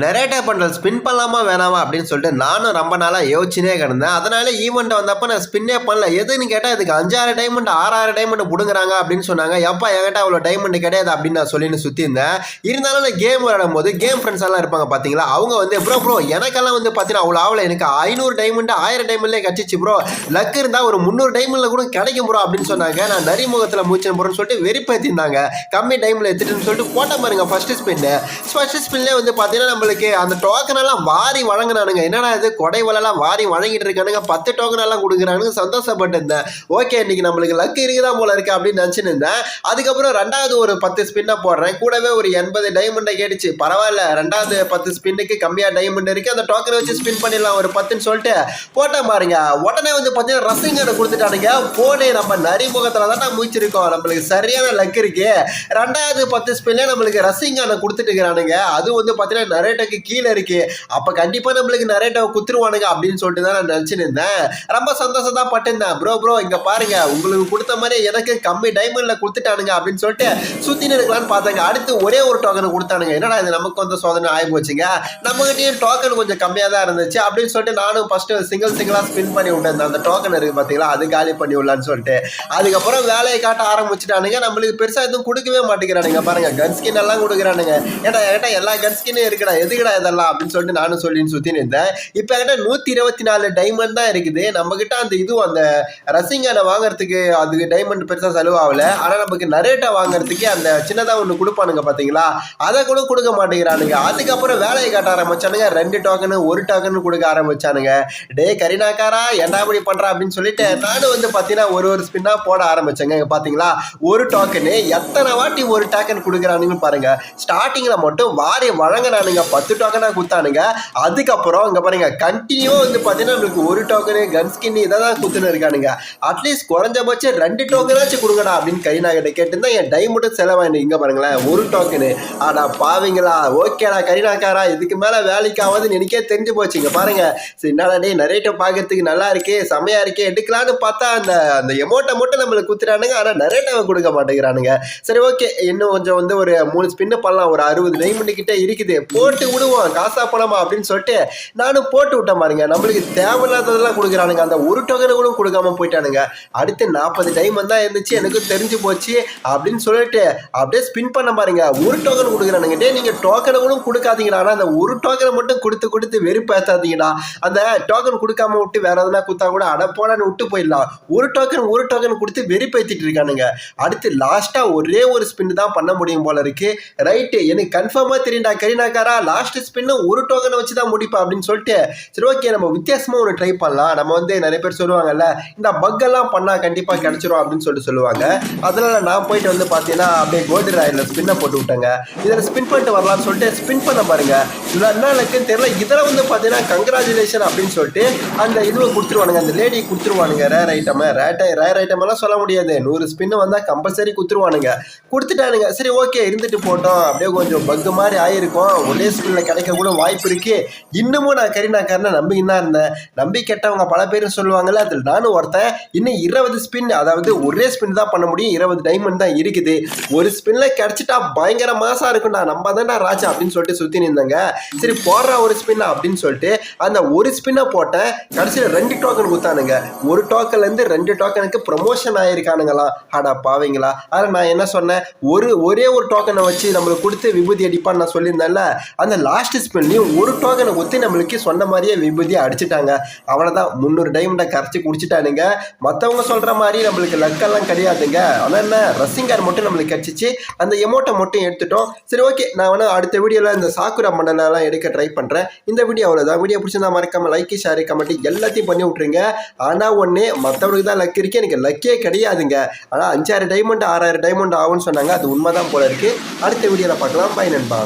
நெரேட்டா bundle spin பண்ணலாமா வேணாமா அப்படின்னு சொல்லிட்டு நானும் ரொம்ப நாளாக யோசிச்சுனே கிடந்தேன். அதனால ஈவெண்ட் வந்தப்போ நான் ஸ்பின்னே பண்ணல. எதுன்னு கேட்டால் இதுக்கு அஞ்சாறு டைமண்ட் ஆறாறு டைமண்ட் பிடுங்குறாங்க அப்படின்னு சொன்னாங்க. எப்பா என்கிட்ட அவ்வளோ டைமண்ட் கிடையாது அப்படின்னு நான் சொல்லின்னு சுற்றி இருந்தேன் இருந்தாலும் நான் கேம் விளையாடும் போது கேம் ஃப்ரெண்ட்ஸ் எல்லாம் இருப்பாங்க பார்த்தீங்களா அவங்க வந்து ப்ரோ ப்ரோ எனக்கெல்லாம் வந்து பார்த்தீங்கன்னா அவ்வளோ ஆவலை. எனக்கு ஐநூறு டைமண்ட் ஆயிரம் டைமண்ட்லேயே கிடச்சிச்சு ப்ரோ லக் இருந்தால் ஒரு முந்நூறு டைமண்டில் கூட கிடைக்கும் ப்ரோ அப்படின்னு சொன்னாங்க. நான் நரிமுகத்தில் மூச்சு போகிறேன்னு சொல்லிட்டு வெறிப்பேற்றிருந்தாங்க கம்மி டைமில் எடுத்துட்டுன்னு சொல்லிட்டு போட்ட பாருங்க ஃபஸ்ட்டு ஸ்பின்னு ஃபஸ்ட்டு ஸ்பின்லேயே வந்து பார்த்தீங்கன்னா நம்ம நம்மளுக்கு அந்த டோக்கன் எல்லாம் வாரி வழங்கினானுங்க. என்னடா இது? கொடை வலைலாம் வாரி வழங்கிட்டு இருக்கானுங்க. பத்து டோக்கன் எல்லாம் கொடுக்குறானுங்க. சந்தோஷப்பட்டு இருந்தேன் ஓகே இன்னைக்கு நம்மளுக்கு லக் இருக்குதா போல இருக்கு அப்படின்னு நினச்சின்னு இருந்தேன். அதுக்கப்புறம் ரெண்டாவது ஒரு பத்து ஸ்பின்னை போடுறேன். கூடவே ஒரு எண்பது டைமண்டை கேட்டுச்சு. பரவாயில்ல. ரெண்டாவது பத்து ஸ்பின்னுக்கு கம்மியாக டைமண்ட் இருக்கு. அந்த டோக்கனை வச்சு ஸ்பின் பண்ணிடலாம் ஒரு பத்துன்னு சொல்லிட்டு போட்டேன் பாருங்க. உடனே வந்து பார்த்தீங்கன்னா ரசிங்கனை கொடுத்துட்டானுங்க. போனே நம்ம நரிமுகத்தில் தான் முடிச்சிருக்கோம் நம்மளுக்கு சரியான லக் இருக்கு. ரெண்டாவது பத்து ஸ்பின்ல நம்மளுக்கு ரசிங்கனை கொடுத்துட்டு இருக்கிறானுங்க. அது வந்து பார்த்தீங்கன்னா நரேட்டோக்கு கீழே இருக்கு. அப்போ கண்டிப்பாக நம்மளுக்கு நரேட்டோவை குத்துருவானுங்க அப்படின்னு சொல்லிட்டு தான் நான் நினச்சின்னு இருந்தேன் ரொம்ப சந்தோஷம் தான் பட்டிருந்தேன். ப்ரோ ப்ரோ இங்கே பாருங்க. உங்களுக்கு கொடுத்த மாதிரி எனக்கு கம்மி டைமண்டில் கொடுத்துட்டானுங்க அப்படின்னு சொல்லிட்டு சுற்றின்னு இருக்கலாம்னு பார்த்தாங்க. அடுத்து ஒரே ஒரு டோக்கன் கொடுத்தானுங்க. என்னடா இது நமக்கு வந்து சோதனை ஆகி போச்சுங்க நம்மகிட்டயும் டோக்கன் கொஞ்சம் கம்மியாக தான் இருந்துச்சு அப்படின்னு சொல்லிட்டு நானும் ஃபஸ்ட்டு சிங்கிள் சிங்கிளாக ஸ்பின் பண்ணி விட்டேன். அந்த டோக்கன் இருக்குது பார்த்தீங்களா அது காலி பண்ணி விடலான்னு சொல்லிட்டு. அதுக்கப்புறம் வேலையை காட்ட ஆரம்பிச்சிட்டானுங்க. நம்மளுக்கு பெருசாக எதுவும் கொடுக்கவே மாட்டேங்கிறானுங்க. பாருங்க கன் ஸ்கின் எல்லாம் கொடுக்குறானுங்க. ஏட்டா ஏட்டா எல்லா கன் ஸ்கின்னும் இருக்குடா. எதுக்குடா இதெல்லாம் அப்படின்னு சொல்லிட்டு நானும் சொல்லின்னு சுற்றின்னு இருந்தேன். இப்போ கிட்ட நூற்றி இருபத்தி நாலு டைமண்ட் தான் இருக்குது. நம்ம கிட்ட அந்த இதுவும் அந்த ரசிங்கானை வாங்குறதுக்கு அதுக்கு டைமண்ட் பெருசாக செலவாகல. ஆனால் நமக்கு நரேட்டா வாங்குறதுக்கு அந்த சின்னதாக ஒன்று கொடுப்பானுங்க பார்த்தீங்களா அதை கூட கொடுக்க மாட்டேங்கிறானுங்க. அதுக்கப்புறம் வேலையை காட்ட ஆரம்பிச்சானுங்க. ரெண்டு டோக்கனு ஒரு டோக்கன் கொடுக்க ஆரம்பிச்சானுங்க. டே கரினாக்காரா என்ன அப்படி பண்ணுறா அப்படின்னு சொல்லிட்டு நானும் வந்து பார்த்தீங்கன்னா ஒரு ஒரு ஸ்பின்னாக போட ஆரம்பிச்சேங்க. பார்த்தீங்களா ஒரு டோக்கனு எத்தனை வாட்டி ஒரு டோக்கன் கொடுக்குறானுங்கன்னு பாருங்கள் ஸ்டார்டிங்கில் மட்டும் வாரி வழங்கினானுங்க பத்து டோக்கனாக கொடுத்தானுங்க. அதுக்கப்புறம் இங்கே பாருங்கள் கண்டினியூவாக வந்து பார்த்தீங்கன்னா நம்மளுக்கு ஒரு டோக்கனு கன் ஸ்கின் இதை தான் குத்துன்னு இருக்கானுங்க அட்லீஸ்ட் குறைஞ்சபட்சம் ரெண்டு டோக்கனாச்சும் கொடுங்கடா அப்படின்னு கரீனா கிட்ட கேட்டிருந்தா என் டைமண்டும் செலவாயினு. இங்கே பாருங்களேன் ஒரு டோக்கனு ஆனால் பாவீங்களா? ஓகேடா கரீனாக்காரா இதுக்கு மேலே வேலைக்கு எனக்கே தெரிஞ்சு போச்சு. இங்கே பாருங்க சரி என்னடா டேய் நிறைய பார்க்கறதுக்கு நல்லா இருக்கே செமையா இருக்கே எடுக்கலான்னு பார்த்தா அந்த அந்த எமௌண்ட்டை மட்டும் நம்மளுக்கு குத்துறானுங்க ஆனால் நிறைய கொடுக்க மாட்டேங்கிறானுங்க. சரி ஓகே இன்னும் கொஞ்சம் வந்து ஒரு மூணு ஸ்பின்னு பண்ணலாம். ஒரு அறுபது டைமண்ட் கிட்ட இருக்குது. போட்டு விடுவோம். காசா பணமா அப்படின்னு சொல்லிட்டு நானும் போட்டு விட்டேன் பாருங்க. நம்மளுக்கு தேவையில்லாததெல்லாம் கொடுக்குறானுங்க. அந்த ஒரு டொகனை கூட கொடுக்காம போயிட்டானுங்க. அடுத்து நாற்பது டைம் தான் இருந்துச்சு எனக்கு தெரிஞ்சு போச்சு அப்படின்னு சொல்லிட்டு அப்படியே ஸ்பின் பண்ண பாருங்க. ஒரு டோக்கன் கொடுக்குறானுங்க. டே நீங்க டோக்கனை கூட கொடுக்காதீங்கடா. ஆனால் அந்த ஒரு டோக்கனை மட்டும் கொடுத்து கொடுத்து வெறுப்பேத்தாதீங்கடா. அந்த டோக்கன் கொடுக்காம விட்டு வேற எதனா கொடுத்தா கூட அட போடான்னு விட்டு போயிடலாம். ஒரு டோக்கன் ஒரு டோக்கன் கொடுத்து வெறுப்பேத்திட்டு இருக்கானுங்க. அடுத்து லாஸ்டா ஒரே ஒரு ஸ்பின் தான் பண்ண முடியும் போல இருக்கு. ரைட்டு எனக்கு கன்ஃபார்மா தெரியும்டா கரீனாக்காரா? லாஸ்ட் ஸ்பின்னு ஒரு டோக்கனை வச்சு தான் முடிப்பா அப்படின்னு சொல்லிட்டு சரி ஓகே நம்ம வித்தியாசமாக ஒன்று ட்ரை பண்ணலாம். நம்ம வந்து நிறைய பேர் சொல்லுவாங்கல்ல இந்த பக்கெல்லாம் எல்லாம் கண்டிப்பாக கண்டிப்பா அப்படின்னு சொல்லிட்டு சொல்லுவாங்க. அதனால் நான் போயிட்டு வந்து பார்த்தீங்கன்னா அப்படியே கோல்டு ராயில் ஸ்பின்னை போட்டு விட்டேங்க. இதில் ஸ்பின் பண்ணிட்டு வரலாம்னு சொல்லிட்டு ஸ்பின் பண்ண பாருங்கள் இதில் என்ன தெரியல. இதில் வந்து பார்த்தீங்கன்னா கங்க்ராச்சுலேஷன் அப்படின்னு சொல்லிட்டு அந்த இதுவை கொடுத்துருவானுங்க. அந்த லேடி கொடுத்துருவானுங்க. ரேர் ஐட்டம் ரேட்டை ரேர் ஐட்டமெல்லாம் சொல்ல முடியாது. நூறு ஸ்பின்னு வந்தால் கம்பல்சரி கொடுத்துருவானுங்க. கொடுத்துட்டானுங்க. சரி ஓகே இருந்துட்டு போட்டோம். அப்படியே கொஞ்சம் பக்கு மாதிரி ஆயிருக்கும். ஒரே ஸ்பின்ல கிடைக்க கூட வாய்ப்பு இருக்கு. இன்னமும் நான் கரீனாக்காரனை நம்பி தான் இருந்தேன். நம்பி கெட்டவங்க பல பேரும் சொல்லுவாங்கல்ல அதில் நானும் ஒருத்தன். இன்னும் இருபது ஸ்பின் அதாவது ஒரே ஸ்பின் தான் பண்ண முடியும். இருபது டைமண்ட் தான் இருக்குது. ஒரு ஸ்பின்ல கிடைச்சிட்டா பயங்கர மாசா இருக்கும்டா. நம்ம தான்டா ராஜா அப்படின்னு சொல்லிட்டு சுத்தி நின்றாங்க சரி போடுறா ஒரு ஸ்பின்னா அப்படின்னு சொல்லிட்டு அந்த ஒரு ஸ்பின்னை போட்டேன் கடைசியில் ரெண்டு டோக்கன் கொடுத்தானுங்க ஒரு டோக்கன்லேருந்து ரெண்டு டோக்கனுக்கு ப்ரொமோஷன் ஆயிருக்கானுங்களாம் ஆடா பாவீங்களா. அதில் நான் என்ன சொன்னேன்? ஒரு ஒரே ஒரு டோக்கனை வச்சு நம்மளுக்கு கொடுத்து விபூதி அடிப்பான்னு நான் சொல்லியிருந்தேன்ல அந்த லாஸ்ட் ஸ்பின்லையும் ஒரு டோக்கனை ஒத்தி நம்மளுக்கு சொன்ன மாதிரியே விபூதியை அடிச்சிட்டாங்க. அவ்வளோதான் முந்நூறு டைமண்டை கரைச்சி குடிச்சிட்டானுங்க. மற்றவங்க சொல்கிற மாதிரி நம்மளுக்கு லக்கெல்லாம் கிடையாதுங்க. ஆனால் என்ன ரசிங்கார் மட்டும் நம்மளுக்கு கிடச்சிச்சு. அந்த எமௌண்ட்டை மட்டும் எடுத்துட்டோம். சரி ஓகே நான் வேணால் அடுத்த வீடியோவில் இந்த சாக்குரா மண்டலெல்லாம் எடுக்க ட்ரை பண்ணுறேன் இந்த வீடியோ அவ்வளோதான் வீடியோ பிடிச்சிருந்தா மறக்காமல் லைக்கு ஷேர் கமெண்ட் எல்லாத்தையும் பண்ணி விட்ருங்க ஆனால் ஒன்று மற்றவங்களுக்கு தான் லக் இருக்கு. எனக்கு லக்கே கிடையாதுங்க. ஆனால் அஞ்சாயிரம் டைமண்ட் ஆறாயிரம் டைமண்ட் ஆகும்னு சொன்னாங்க. அது உண்மைதான் போல இருக்கு. அடுத்த வீடியோவில் பார்க்கலாம். பை நண்பா.